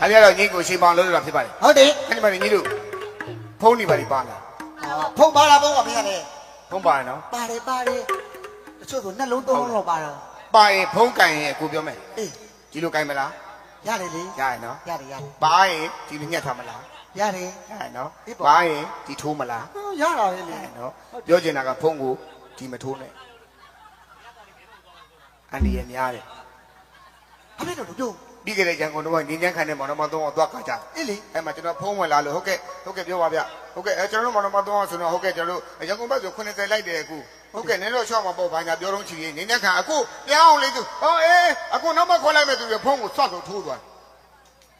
ဒါပြတော့ညီကိုရှေးပေါင်းလို့ရတာဖြစ်ပါတယ်ဟုတ်တယ်အဲ့ဒီမှာညီတို့ဖုန်းနေပါလိပါလားဖုံပါလားဖုံပါမင်းရတယ်ဖုန်းပါရနော်ပါတယ်ပါတယ်တချို့ဆိုနှလုံးသုံးလုံးတော့ပါတော့ပါရင်ဖုန်းကန်ရင်ကိုပြောမယ်အေးဒီလိုကန်မလားရတယ်လေရရင်နော်ရတယ်ရတယ်ပါရင်ဒီလိုညက်ထားမလားရတယ်ရရင်နော်အေးပေါ့ပါရင်ဒီထိုးမလားဟောရတာပဲလေရရင်နော်ပြောချင်တာကဖုန်းကိုဒီမထိုးနဲ့အန်ဒီရများတယ်အမေတို့တို့ ပြီးခဲ့တဲ့ရန်ကုန်တော့ငင်းချမ်းခံတဲ့မောင်နှမသုံးအောင်သွားခါကြတယ်အေးလေအဲ့မှာကျွန်တော်ဖုန်းဝင်လာလို့ဟုတ်ကဲ့ဟုတ်ကဲ့ပြောပါဗျဟုတ်ကဲ့အဲကျွန်တော်တို့မောင်နှမသုံးအောင်ဆိုတော့ဟုတ်ကဲ့ကျွန်တော်တို့ရန်ကုန်ဘက်ဆို90လိုက်တယ်အခုဟုတ်ကဲ့နင်းတော့ရှော့မှာပေါ့ဘာညာပြောတော့ချီရင်ငင်းချမ်းခံအခုပြောင်းလေးသူဟောအေးအခုနောက်မှခေါ်လိုက်မယ်သူရဖုန်းကိုဆွတ်ဆိုထိုးသွား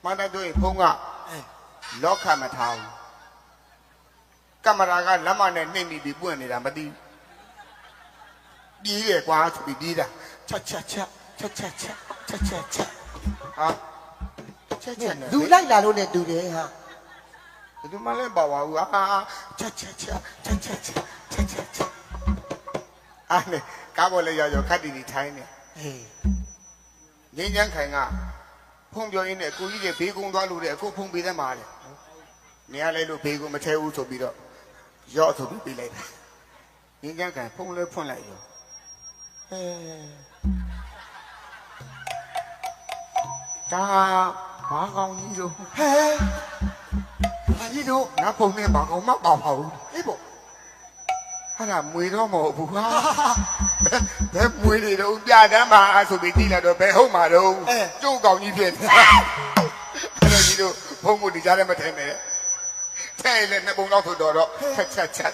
မှန်တယ်ပြောရင်ဖုန်းကအဲလော့ခတ်မထားဘူးကင်မရာကလက်မနဲ့နှိမ့်ပြီးပြီးပွင့်နေတာမသိဘူးပြေးတယ်ကွာဆိုပြီးပြေးတာချက်ချက်ချက်ချက်ချက်ချက်ချက်ချက်ချက် ဟာချက်ချက်နဲ့လူလိုက်လာလို့လည်းတူတယ်ဟာဘယ်သူမှလည်းပါပါဘူးဟာချက်ချက်ချက်ချက်ချက်ချက်ချက်ချက်ချက်အားနဲ့ကားပေါ်လည်းရောက်ရောက်ခတ်တီတီထိုင်းနေအေးငင်းချမ်းခိုင်ကဖုံပြောရင်းနဲ့အကူကြီးတွေဘေးကုန်းသွားလို့တဲ့အခုဖုံပေးသမှာလေနေရလဲလို့ဘေးကုန်းမထဲဘူးဆိုပြီးတော့ရော့ဆိုပြီးပြလိုက်တယ်ငင်းချမ်းခိုင်ဖုံလဲဖွင့်လိုက်ရောအဲ ဒါဘာကောင်းကြီးလို့ဟဲဘာကြီးတို့ငါဖုံနဲ့ဘာကောင်းမှပါပါဘူးအေးပေါ့ဟာကမွေတော့မဟုတ်ဘူးဟာဘယ်မွေတွေတော့ပြတမ်းပါဆိုပြီးကြည့်လိုက်တော့ဘယ်ဟုတ်မှာတော့ကျုပ်ကောင်ကြီးဖြစ်နေအဲ့တော့ကြီးတို့ဖုံကိုဒီကြားထဲမှာထဲမယ်ထဲလေနှစ်ပုံလောက်ဆိုတော့တော့ချက်ချက်ချက်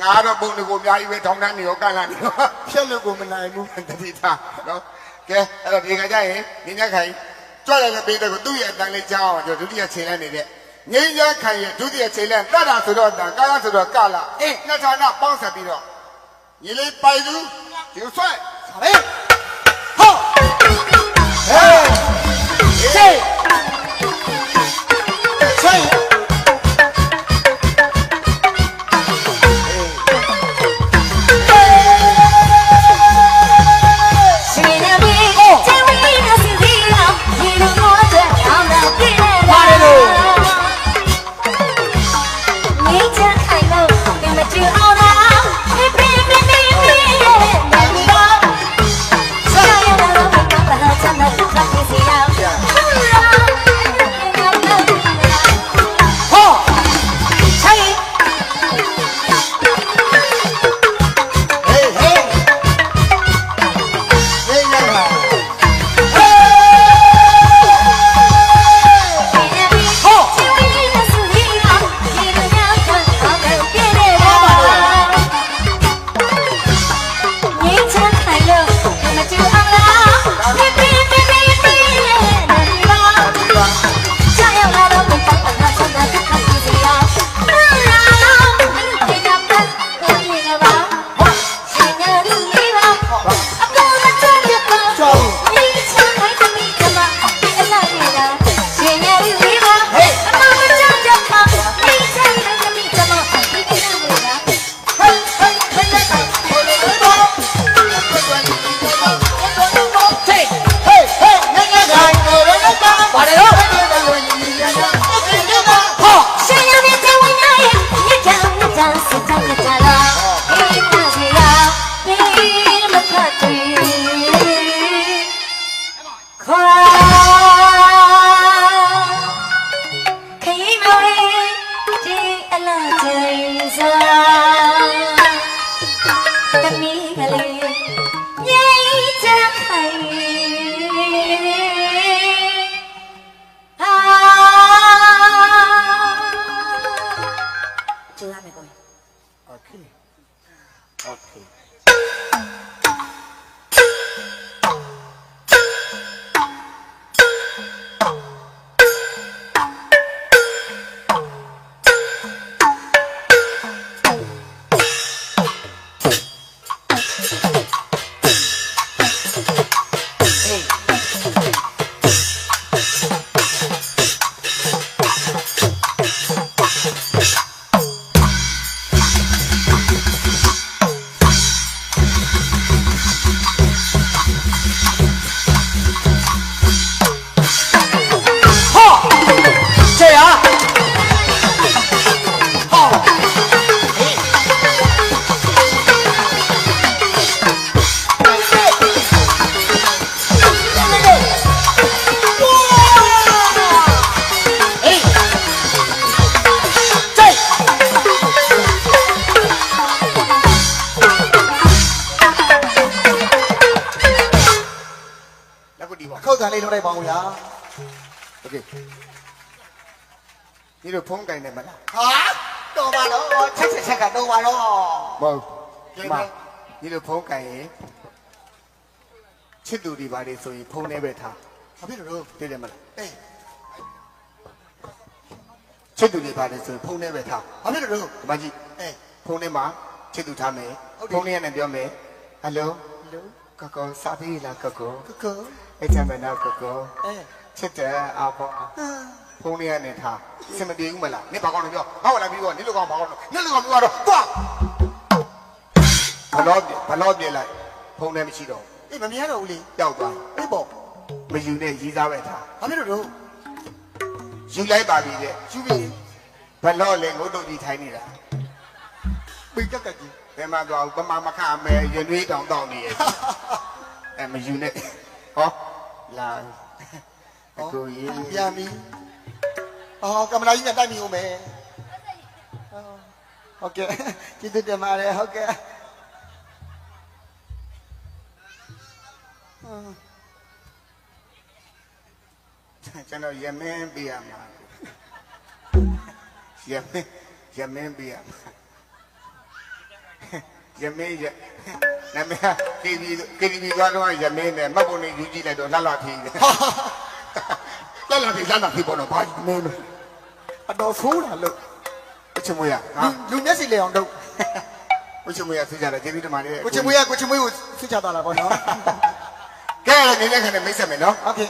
ငါတော့ပုံတွေကိုအများကြီးပဲထောင်းတန်းနေရောကန့်လာနေရောဖြက်လို့ကိုမနိုင်ဘူးတတိထားနော်ကဲအဲ့တော့ဒီခါကျရင်ညညခိုင် ကြွလိုက်တဲ့ပေးတဲ့ကိုသူ့ရဲ့အတန်လေးကြားအောင်ကျွန်တော်ဒုတိယချိန်လိုက်နေတဲ့ငင်းရခိုင်ရဲ့ဒုတိယချိန်လိုက်တတ်တာဆိုတော့တန်ကာလဆိုတော့ကလာအေးနှစ်ဌာနပေါင်းဆက်ပြီးတော့ညီလေးပိုင်သူဒီဆွဲဟေးဟောဟေး 짠스 โอเคဒီလိုဖုန်းကင်နေမလား ဟာတော်ပါတော့ချက်ချက်ချက်ကတော့ပါတော့ မဟုတ်ဒီမှာဒီလိုဖုန်းကင်ရင်ချစ်သူတွေပါလေဆိုရင်ဖုန်းထဲပဲထား ဘာဖြစ်လို့ သိတယ်မလား အေး ချစ်သူတွေပါလေဆိုရင်ဖုန်းထဲပဲထား ဘာဖြစ်လို့ ဒီမှာကြည့် အေး ဖုန်းထဲမှာချစ်သူထားမယ် ဟုတ်တယ် ဖုန်းထဲကနေပြောမယ်ဟယ်လို လို့ ကကောစာပေးလားကကော ကကော အဲ့ချမ်းမနာကကောအေးချစ်တယ်အာဘောဟာဖုန်းထဲကနေထားစင်မပြေဘူးမလားနေဘာကောင်းလို့ပြောဟောလာပြီးတော့နေလိုကောင်ဘာကောင်းလို့နေလိုကောင်ပြောတော့သွားဘလော့ဘလော့ပြေလိုက်ဖုန်းထဲမရှိတော့အေးမမြင်ရတော့ဘူးလေပျောက်သွားအေးပေါ့မယူနဲ့ရေးစားပဲထားဘာဖြစ်လို့ယူလိုက်ပါပြီတဲ့ယူပြီးဘလော့လည်းငုတ်တုတ်ကြီးထိုင်းနေတာပိတ်ကက်ကက်ကြီးဘယ်မှာသွားပမာမခမဲရနွေးတောင်တောင်နေရဲ့အဲမယူနဲ့ဟော လာအခုရေးပြန်ပြီအော်ကင်မရာကြီးနဲ့တိုက်မိဦးမယ်ဟုတ်ကဲ့ကျေးဇူးတင်ပါတယ်ဟုတ်ကဲ့ကျွန်တော်ရမင်းပြရမှာရမင်းရမင်းပြရမှာရမင်းရ နာမည်ကေဒီကေဒီသွားတော့ရမင်းနဲ့မှတ်ပုံနဲ့ယူကြည့်လိုက်တော့လှလှဖြေးတယ်လှလှဖြေးလှလှဖြေးပေါ်တော့ဘာမင်းလို့အတော်ဆိုးတာလို့အချမွေရဟာလူမျက်စိလေအောင်တော့အချမွေရသိကြတယ်ကျေးဇူးတင်ပါတယ်ကိုချင်မွေးကကိုချင်မွေးကိုဆွချတာလားပေါ့နော်ကဲနေတဲ့ခါနဲ့မိတ်ဆက်မယ်နော်ဟုတ်ကဲ့